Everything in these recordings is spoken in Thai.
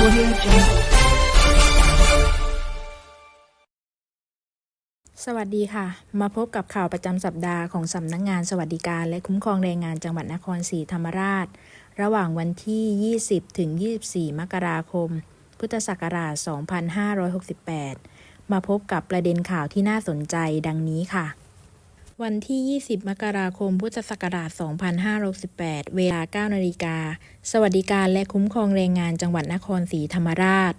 สวัสดีค่ะ มาพบกับข่าวประจำสัปดาห์ของสำนักงงานสวัสดิการและคุ้มครองแรงงานจังหวัดนครศรีธรรมราช ระหว่างวันที่ 20 ถึง 24 มกราคม พุทธศักราช 2568 มาพบกับประเด็นข่าวที่น่าสนใจดังนี้ค่ะ วันที่ 20 มกราคม พุทธศักราช 2568 เวลา 9 นาฬิกา สวัสดิการและคุ้มครองแรงงานจังหวัดนครศรีธรรมราช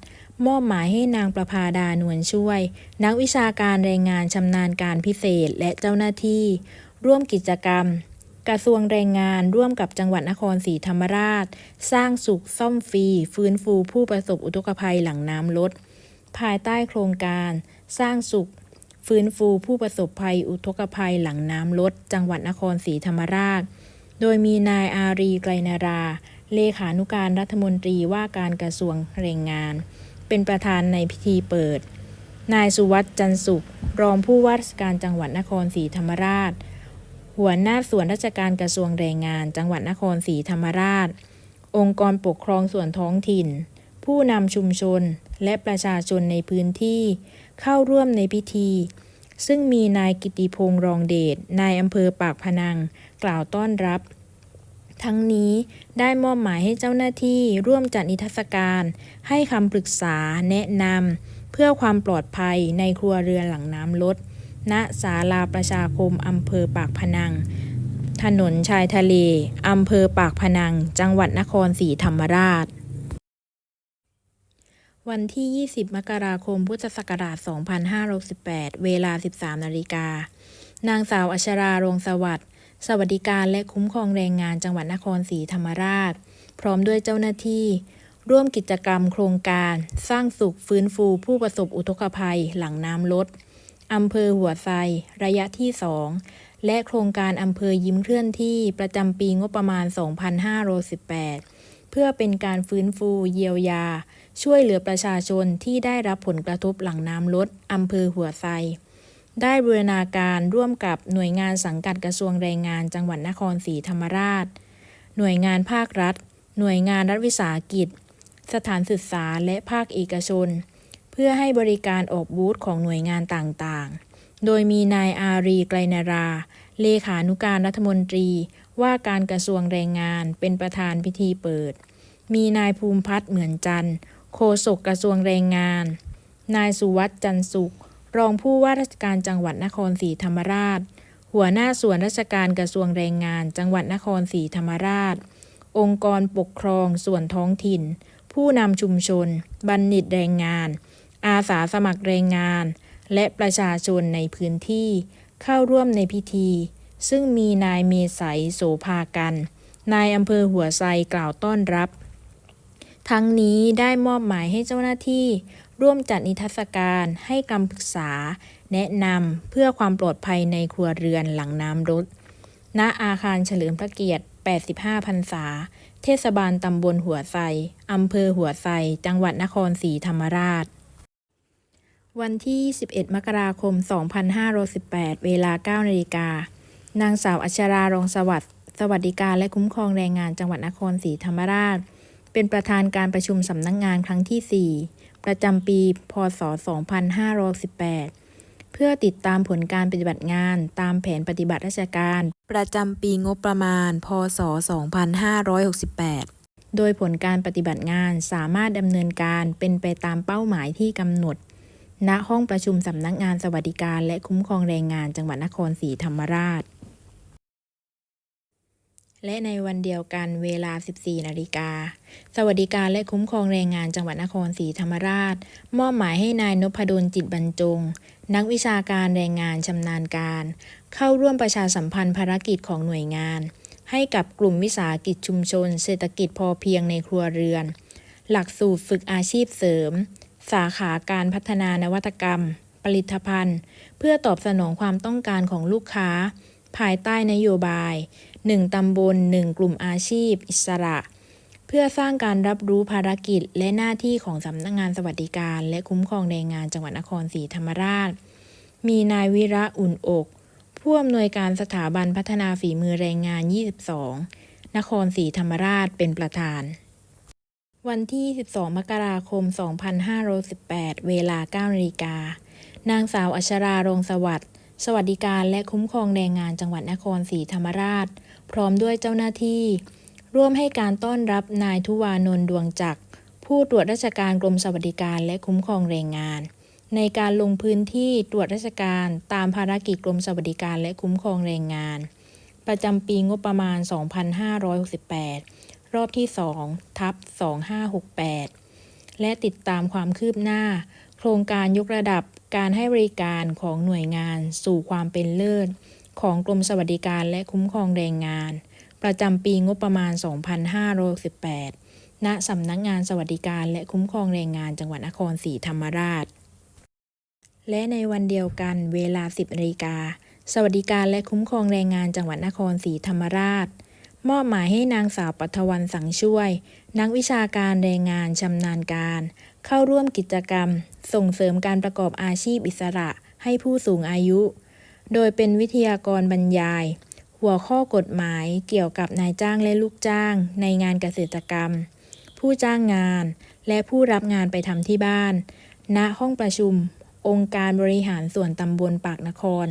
มอบหมายให้นางประภาดานวลช่วย นักวิชาการแรงงานชำนาญการพิเศษและเจ้าหน้าที่ ร่วมกิจกรรม กระทรวงแรงงานร่วมกับจังหวัดนครศรีธรรมราช สร้างสุขซ่อมฟรี ฟื้นฟูผู้ประสบอุทกภัยหลังน้ำลด ภายใต้โครงการ สร้างสุข ฟื้นฟูผู้ประสบภัยอุทกภัยหลังน้ำลด จังหวัดนครศรีธรรมราช โดยมีนายอารีไกรนารา เลขานุการรัฐมนตรีว่าการกระทรวงแรงงาน เป็นประธานในพิธีเปิด นายสุวัสด์จันทร์สุข รองผู้ว่าราชการจังหวัดนครศรีธรรมราช หัวหน้าส่วนราชการกระทรวงแรงงาน จังหวัดนครศรีธรรมราช องค์กรปกครองส่วนท้องถิ่น ผู้นำชุมชนและประชาชนในพื้นที่เข้าร่วมในพิธี ซึ่งมีนายกิติพงษ์รองเดชนายอำเภอปากพนัง กล่าวต้อนรับ ทั้งนี้ได้มอบหมายให้เจ้าหน้าที่ร่วมจัดนิทรรศการ ให้คำปรึกษาแนะนำเพื่อความปลอดภัยในครัวเรือนหลังน้ำลดณศาลาประชาคมอำเภอปากพนัง ถนนชายทะเลอำเภอปากพนัง จังหวัดนครศรีธรรมราช วันที่ 20 มกราคม พุทธศักราช 2568 เวลา 13 นาฬิกา นางสาวอัชรารงสวัสดิ์ สวัสดิการและคุ้มครองแรงงานจังหวัดนครศรีธรรมราช พร้อมด้วยเจ้าหน้าที่ ร่วมกิจกรรมโครงการ สร้างสุขฟื้นฟูผู้ประสบอุทกภัยหลังน้ำลด อำเภอหัวไซ ระยะที่ 2 และโครงการอำเภอยิ้มเคลื่อนที่ประจำปีงบประมาณ 2518 เพื่อเป็นการฟื้นฟูเยียวยา ช่วยเหลือประชาชนที่ได้รับผลกระทบหลังน้ำลดอำเภอหัวไซได้บูรณาการร่วมกับหน่วยงานสังกัดกระทรวงแรงงานจังหวัดนครศรีธรรมราช หน่วยงานภาครัฐ หน่วยงานรัฐวิสาหกิจ สถานศึกษาและภาคเอกชน เพื่อให้บริการออกบูธของหน่วยงานต่างๆ โดยมีนายอารีไกรนารา เลขานุการรัฐมนตรี ว่าการกระทรวงแรงงานเป็นประธานพิธีเปิด มีนายภูมิพัฒน์เหมือนจันทร์โฆษกกระทรวงแรงงาน นายสุวัสด์จันสุข รองผู้ว่าราชการจังหวัดนครศรีธรรมราช หัวหน้าส่วนราชการกระทรวงแรงงาน จังหวัดนครศรีธรรมราช องค์กรปกครองส่วนท้องถิ่น ผู้นำชุมชน บัณฑิตแรงงาน อาสาสมัครแรงงาน และประชาชนในพื้นที่เข้าร่วมในพิธี ซึ่งมีนายเมสัยโสภากัน นายอำเภอหัวไซกล่าวต้อนรับ ทั้งนี้ได้มอบหมายให้เจ้าหน้าที่ ร่วมจัดนิทรรศการให้คำปรึกษา แนะนำเพื่อความปลอดภัยในครัวเรือนหลังน้ำรดณอาคารเฉลิมพระเกียรติ 85 พรรษา เทศบาลตำบลหัวไซอำเภอหัวไซจังหวัดนครศรีธรรมราชวันที่ 11 มกราคม 2518 เวลา 9 นาฬิกา นางสาวอัชรารองสวัสดิ์สวัสดิการและคุ้มครองแรงงานจังหวัดนครศรีธรรมราช เป็นประธานการประชุมสำนักงงานครั้งที่ 4 ประจำปี พศ 2518 เพื่อติดตามผลการปฏิบัติงานตามแผนปฏิบัติราชการ ประจำปีงบประมาณ พศ 2568โดยผลการปฏิบัติงานสามารถดำเนินการเป็นไปตามเป้าหมายที่กำหนด ณ ห้องประชุมสำนักงานสวัสดิการและคุ้มครองแรงงานจังหวัดนครศรีธรรมราช และในวันเดียวกันเวลา 14 นาฬิกา สวัสดิการและคุ้มครองแรงงานจังหวัดนครศรีธรรมราช มอบหมายให้นายนพดลจิตบรรจง นักวิชาการแรงงานชำนาญการ เข้าร่วมประชาสัมพันธ์ภารกิจของหน่วยงาน ให้กับกลุ่มวิสาหกิจชุมชน เศรษฐกิจพอเพียงในครัวเรือน หลักสูตรฝึกอาชีพเสริม สาขาการพัฒนานวัตกรรม ผลิตภัณฑ์ เพื่อตอบสนองความต้องการของลูกค้า ภายใต้นโยบาย 1 ตำบล 1 กลุ่มอาชีพ อิสระ เพื่อสร้างการรับรู้ภารกิจและหน้าที่ของสำนักงานสวัสดิการ และคุ้มครองแรงงานจังหวัดนครศรีธรรมราช มีนายวิระอุ่นอก ผู้อำนวยการสถาบันพัฒนาฝีมือแรงงาน 22 นครศรีธรรมราชเป็นประธาน วันที่ 12 มกราคม 2518 เวลา9นาฬิกานางสาวอัชรารงสวัสดิ์ สวัสดิการและคุ้มครองแรงงานจังหวัดนครศรีธรรมราช พร้อมด้วยเจ้าหน้าที่ ร่วมให้การต้อนรับนายทุวานนท์ดวงจักรผู้ตรวจราชการกรมสวัสดิการและคุ้มครองแรงงาน ในการลงพื้นที่ตรวจราชการตามภารกิจกรมสวัสดิการและคุ้มครองแรงงาน ประจำปีงบประมาณ 2568 รอบที่ 2 ทับ 2568 และติดตามความคืบหน้า โครงการยกระดับการให้บริการของหน่วยงานสู่ความเป็นเลิศ ของกรมสวัสดิการและคุ้มครองแรงงาน ประจำปีงบประมาณ 2568 ณ สำนักงานสวัสดิการและคุ้มครองแรงงานจังหวัดนครศรีธรรมราช และในวันเดียวกันเวลา 10นาฬิกา สวัสดิการและคุ้มครองแรงงานจังหวัดนครศรีธรรมราช มอบหมายให้นางสาวปัทวันสังช่วย นักวิชาการแรงงานชำนาญการ เข้าร่วมกิจกรรม ส่งเสริมการประกอบอาชีพอิสระให้ผู้สูงอายุ โดยเป็นวิทยากรบรรยาย หัวข้อกฎหมายเกี่ยวกับนายจ้างและลูกจ้าง ในงานเกษตรกรรม ผู้จ้างงาน และผู้รับงานไปทำที่บ้าน ณห้องประชุม องค์การบริหารส่วนตำบลปากนคร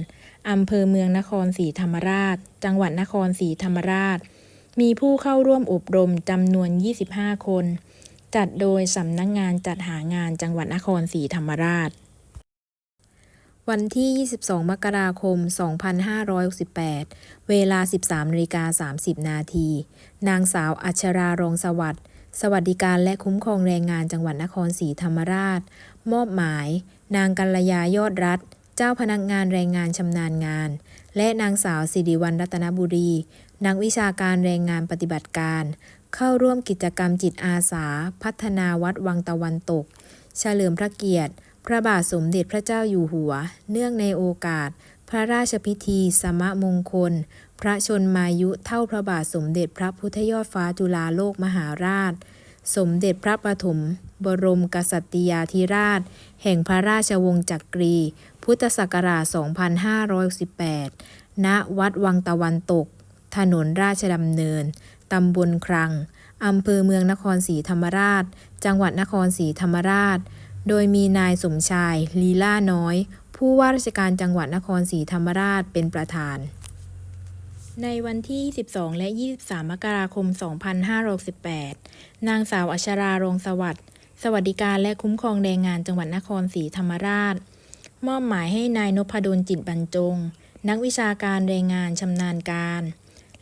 อำเภอเมืองนครศรีธรรมราช จังหวัดนครศรีธรรมราช มีผู้เข้าร่วมอบรมจำนวน 25 คน จัดโดยสำนักงงานจัดหางานจังหวัดนครศรีธรรมราช วันที่ 22 มกราคม 2568 เวลา 13นาฬิกา30 นาที นางสาวอัชรารงสวัสดิ์สวัสดิการและคุ้มครองแรงงานจังหวัดนครศรีธรรมราช มอบหมาย นางกัลยายอดรัฐ เจ้าพนักงานแรงงานชำนาญงาน และนางสาวสิริวัลรัตนบุรี นักวิชาการแรงงานปฏิบัติการ เข้าร่วมกิจกรรมจิตอาสา พัฒนาวัดวังตะวันตก เฉลิมพระเกียรติ พระบาทสมเด็จพระเจ้าอยู่หัว เนื่องในโอกาส พระราชพิธี สมมงคล พระชนมายุเท่าพระบาทสมเด็จพระพุทธยอดฟ้าจุฬาโลกมหาราช สมเด็จพระปฐมบรมกษัตริยาธิราช แห่งพระราชวงศ์จักรี พุทธศักราช 2518 ณ วัดวังตะวันตก ถนนราชดำเนิน ตำบลครัง อำเภอเมืองนครศรีธรรมราช จังหวัดนครศรีธรรมราช โดยมีนายสมชาย ลีล่าน้อย ผู้ว่าราชการจังหวัดนครศรีธรรมราชเป็นประธาน ในวันที่ 12 และ 23 มกราคม 2568 นางสาวอัชรารงสวัสดิ์ สวัสดิการและคุ้มครองแรงงานจังหวัดนครศรีธรรมราช มอบหมายให้นายนพดลจิตบรรจง นักวิชาการแรงงานชำนาญการ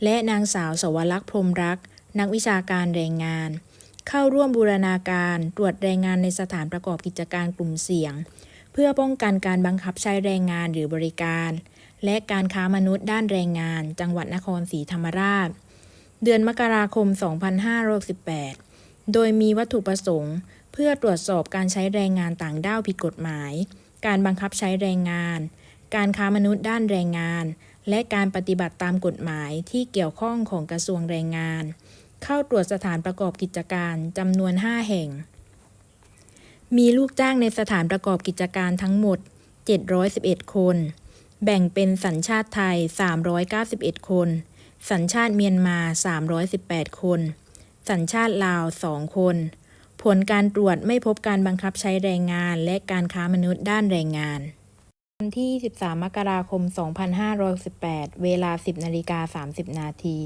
และนางสาวสวรักษ์พรมรัก นักวิชาการแรงงาน เข้าร่วมบูรณาการตรวจแรงงานในสถานประกอบกิจการกลุ่มเสี่ยง เพื่อป้องกันการบังคับใช้แรงงานหรือบริการ และการค้ามนุษย์ด้านแรงงาน จังหวัดนครศรีธรรมราช เดือนมกราคม 2568 โดยมีวัตถุประสงค์ เพื่อตรวจสอบการใช้แรงงานต่างด้าวผิดกฎหมาย การบังคับใช้แรงงาน การค้ามนุษย์ด้านแรงงาน และการปฏิบัติตามกฎหมายที่เกี่ยวข้องของกระทรวงแรงงาน เข้าตรวจสถานประกอบกิจการจำนวน 5 แห่ง มีลูกจ้างในสถานประกอบกิจการทั้งหมด 711 คน แบ่งเป็นสัญชาติไทย 391 คน สัญชาติเมียนมา 318 คน สัญชาติลาว 2 คน ผลการตรวจไม่พบการบังคับใช้แรงงานและการค้ามนุษย์ด้านแรงงาน วันที่ 13 มกราคม 2518 เวลา 10นาฬิกา30 นาที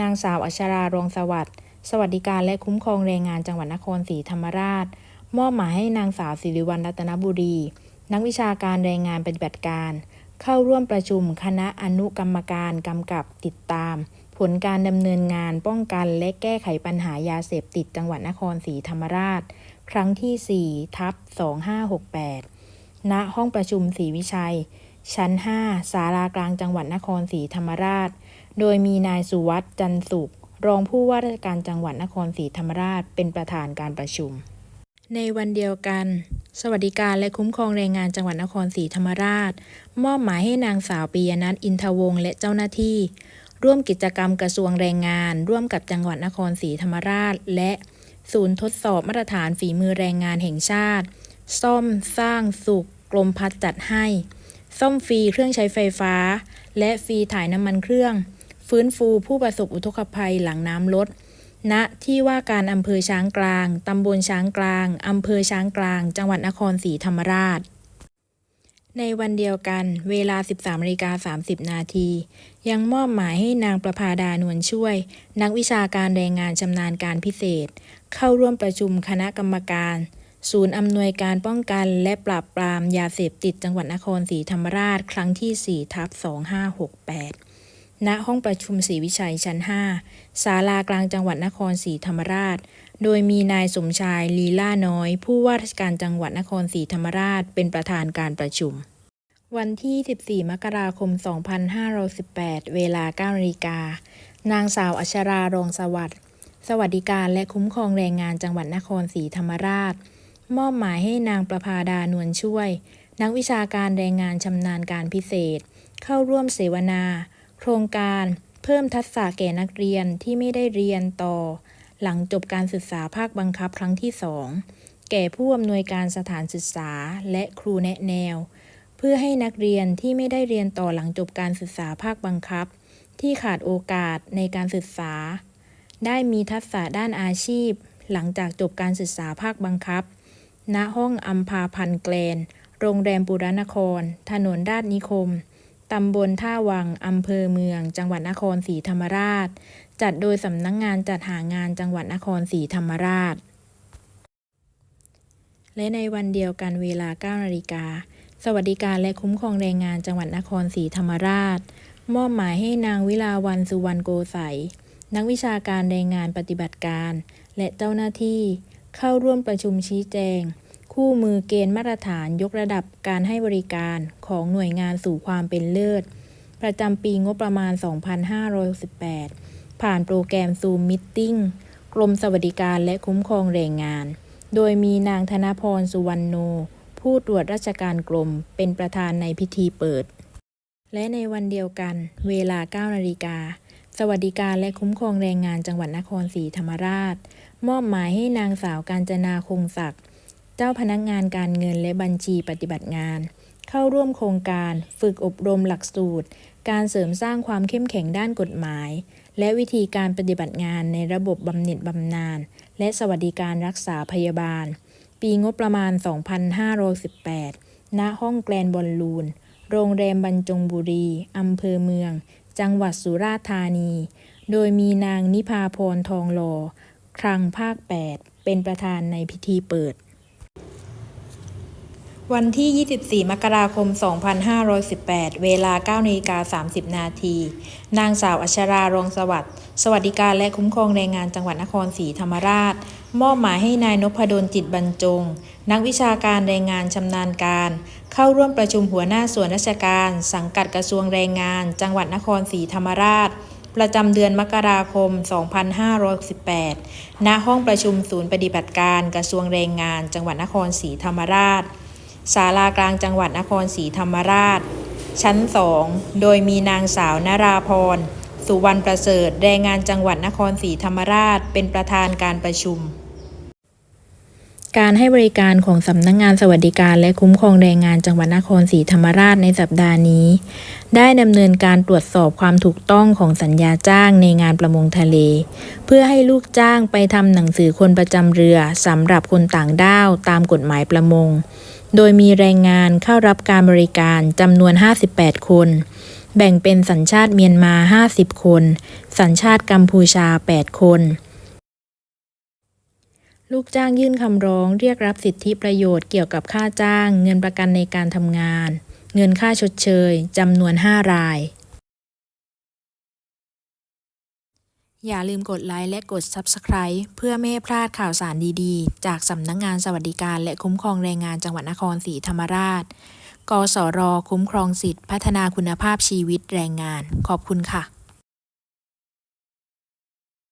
นางสาวอัชรารงสวัสดิ์ สวัสดิการและคุ้มครองแรงงานจังหวัดนครศรีธรรมราช มอบหมายให้นางสาวสิริวัลรัตนบุรี นักวิชาการแรงงานปฏิบัติการ เข้าร่วมประชุมคณะอนุกรรมการกำกับติดตาม ผลการดำเนินงานป้องกันและแก้ไขปัญหายาเสพติดจังหวัดนครศรีธรรมราช ครั้งที่ 4 ทับ 2568 ณห้องประชุมศรีวิชัย ชั้น 5 ศาลากลางจังหวัดนครศรีธรรมราช โดยมีนายสุวัสด์จันทร์สุข รองผู้ว่าราชการจังหวัดนครศรีธรรมราช เป็นประธานการประชุม ในวันเดียวกัน สวัสดิการและคุ้มครองแรงงานจังหวัดนครศรีธรรมราช มอบหมายให้นางสาวปียนัทอินทวงศ์และเจ้าหน้าที่ ร่วมกิจกรรมกระทรวงแรงงาน ร่วมกับจังหวัดนครศรีธรรมราช และศูนย์ทดสอบมาตรฐานฝีมือแรงงานแห่งชาติ ซ่อมสร้างสุข กรมพัฒน์จัดให้ ซ่อมฟรีเครื่องใช้ไฟฟ้า และฟรีถ่ายน้ำมันเครื่อง ฟื้นฟูผู้ประสบอุทกภัยหลังน้ำลดณที่ว่าการอำเภอช้างกลาง ตำบลช้างกลาง อำเภอช้างกลาง จังหวัดนครศรีธรรมราช ในวันเดียวกัน เวลา 13นาฬิกา30 นาที ยังมอบหมายให้นางประภาดานวลช่วย นักวิชาการแรงงานชำนาญการพิเศษ เข้าร่วมประชุมคณะกรรมการ ศูนย์อำนวยการป้องกันและปราบปรามยาเสพติดจังหวัดนครศรีธรรมราช ครั้งที่4ทับ2568 ณ ห้องประชุมศรีวิชัยชั้น 5 ศาลากลางจังหวัดนครศรีธรรมราช โดยมีนายสมชายลีล่าน้อย ผู้ว่าราชการจังหวัดนครศรีธรรมราช เป็นประธานการประชุม วันที่ 14 มกราคม 2518 เวลา9นาฬิกานางสาวอัชรารองสวัสดิ์สวัสดิการและคุ้มครองแรงงานจังหวัดนครศรีธรรมราช มอบหมายให้นางประภาดานวลช่วย นักวิชาการแรงงานชำนาญการพิเศษ เข้าร่วมเสวนา โครงการเพิ่มทักษะแก่นักเรียนที่ไม่ได้เรียนต่อ หลังจบการศึกษาภาคบังคับครั้งที่2แก่ผู้อำนวยการสถานศึกษาและครูแนะแนว เพื่อให้นักเรียนที่ไม่ได้เรียนต่อหลังจบการศึกษาภาคบังคับ ที่ขาดโอกาสในการศึกษา ได้มีทักษะด้านอาชีพ หลังจากจบการศึกษาภาคบังคับ ณห้องอัมพาพันธ์แกลน โรงแรมปุรนคร ถนนราชนิคม ตำบลท่าวัง อำเภอเมือง จังหวัดนครศรีธรรมราช จัดโดยสำนักงงานจัดหางานจังหวัดนครศรีธรรมราช และในวันเดียวกันเวลา 9 นาฬิกา สวัสดิการและคุ้มครองแรงงานจังหวัดนครศรีธรรมราช มอบหมายให้นางวิลาวันสุวรรณโกไสยนักวิชาการแรงงานปฏิบัติการ และเจ้าหน้าที่ เข้าร่วมประชุมชี้แจง คู่มือเกณฑ์มาตรฐานยกระดับการให้บริการของหน่วยงานสู่ความเป็นเลิศ ประจำปีงบประมาณ 2568 ผ่านโปรแกรม Zoom Meeting กรมสวัสดิการและคุ้มครองแรงงาน โดยมีนางธนพรสุวรรณโน ผู้ตรวจราชการกรมเป็นประธานในพิธีเปิด และในวันเดียวกัน เวลา 9 นาฬิกาสวัสดิการและคุ้มครองแรงงานจังหวัดนครศรีธรรมราช มอบหมายให้นางสาวการจนาคงศักดิ์เจ้าพนักงานการเงินและบัญชีปฏิบัติงาน เข้าร่วมโครงการ ฝึกอบรมหลักสูตร การเสริมสร้างความเข้มแข็งด้านกฎหมาย และวิธีการปฏิบัติงานในระบบบำเหน็จบำนาญและสวัสดิการรักษาพยาบาล ปีงบประมาณ 2518 ณ ห้องแกลนบอลลูน โรงแรมบรรจงบุรี อำเภอเมือง จังหวัดสุราษฎร์ธานี โดยมีนางนิพาพรทองหล่อ คลังภาค 8 เป็นประธานในพิธีเปิด วันที่ 24 มกราคม 2518 เวลา9นาฬิกา30 นาที นางสาวอัชรารองสวัสดิ์ สวัสดิการและคุ้มครองแรงงานจังหวัดนครศรีธรรมราช มอบหมายให้นายนพดลจิตบรรจง นักวิชาการแรงงานชำนาญการ เข้าร่วมประชุมหัวหน้าส่วนราชการ สังกัดกระทรวงแรงงาน จังหวัดนครศรีธรรมราช ประจำเดือนมกราคม 2518ณ ห้องประชุมศูนย์ปฏิบัติการกระทรวงแรงงาน จังหวัดนครศรีธรรมราช ศาลากลางจังหวัดนครศรีธรรมราช ชั้น 2 โดยมีนางสาวนาราพร สุวรรณประเสริฐ แรงงานจังหวัดนครศรีธรรมราช เป็นประธานการประชุม การให้บริการของสำนักงงานสวัสดิการและคุ้มครองแรงงานจังหวัดนครศรีธรรมราชในสัปดาห์นี้ ได้ดำเนินการตรวจสอบความถูกต้องของสัญญาจ้างในงานประมงทะเล เพื่อให้ลูกจ้างไปทำหนังสือคนประจำเรือสำหรับคนต่างด้าวตามกฎหมายประมง โดยมีแรงงานเข้ารับการบริการจำนวน 58 คน แบ่งเป็นสัญชาติเมียนมา 50 คน สัญชาติกัมพูชา 8 คน ลูกจ้างยื่นคำร้องเรียกรับสิทธิประโยชน์เกี่ยวกับค่าจ้าง เงินประกันในการทำงาน เงินค่าชดเชยจำนวน 5 ราย อย่าลืมกดไลค์และกด Subscribe เพื่อไม่ให้พลาดข่าวสารดีๆ จากสำนักงงานสวัสดิการและคุ้มครองแรงงานจังหวัดนครศรีธรรมราช กสร คุ้มครองสิทธิพัฒนาคุณภาพชีวิตแรงงาน ขอบคุณค่ะ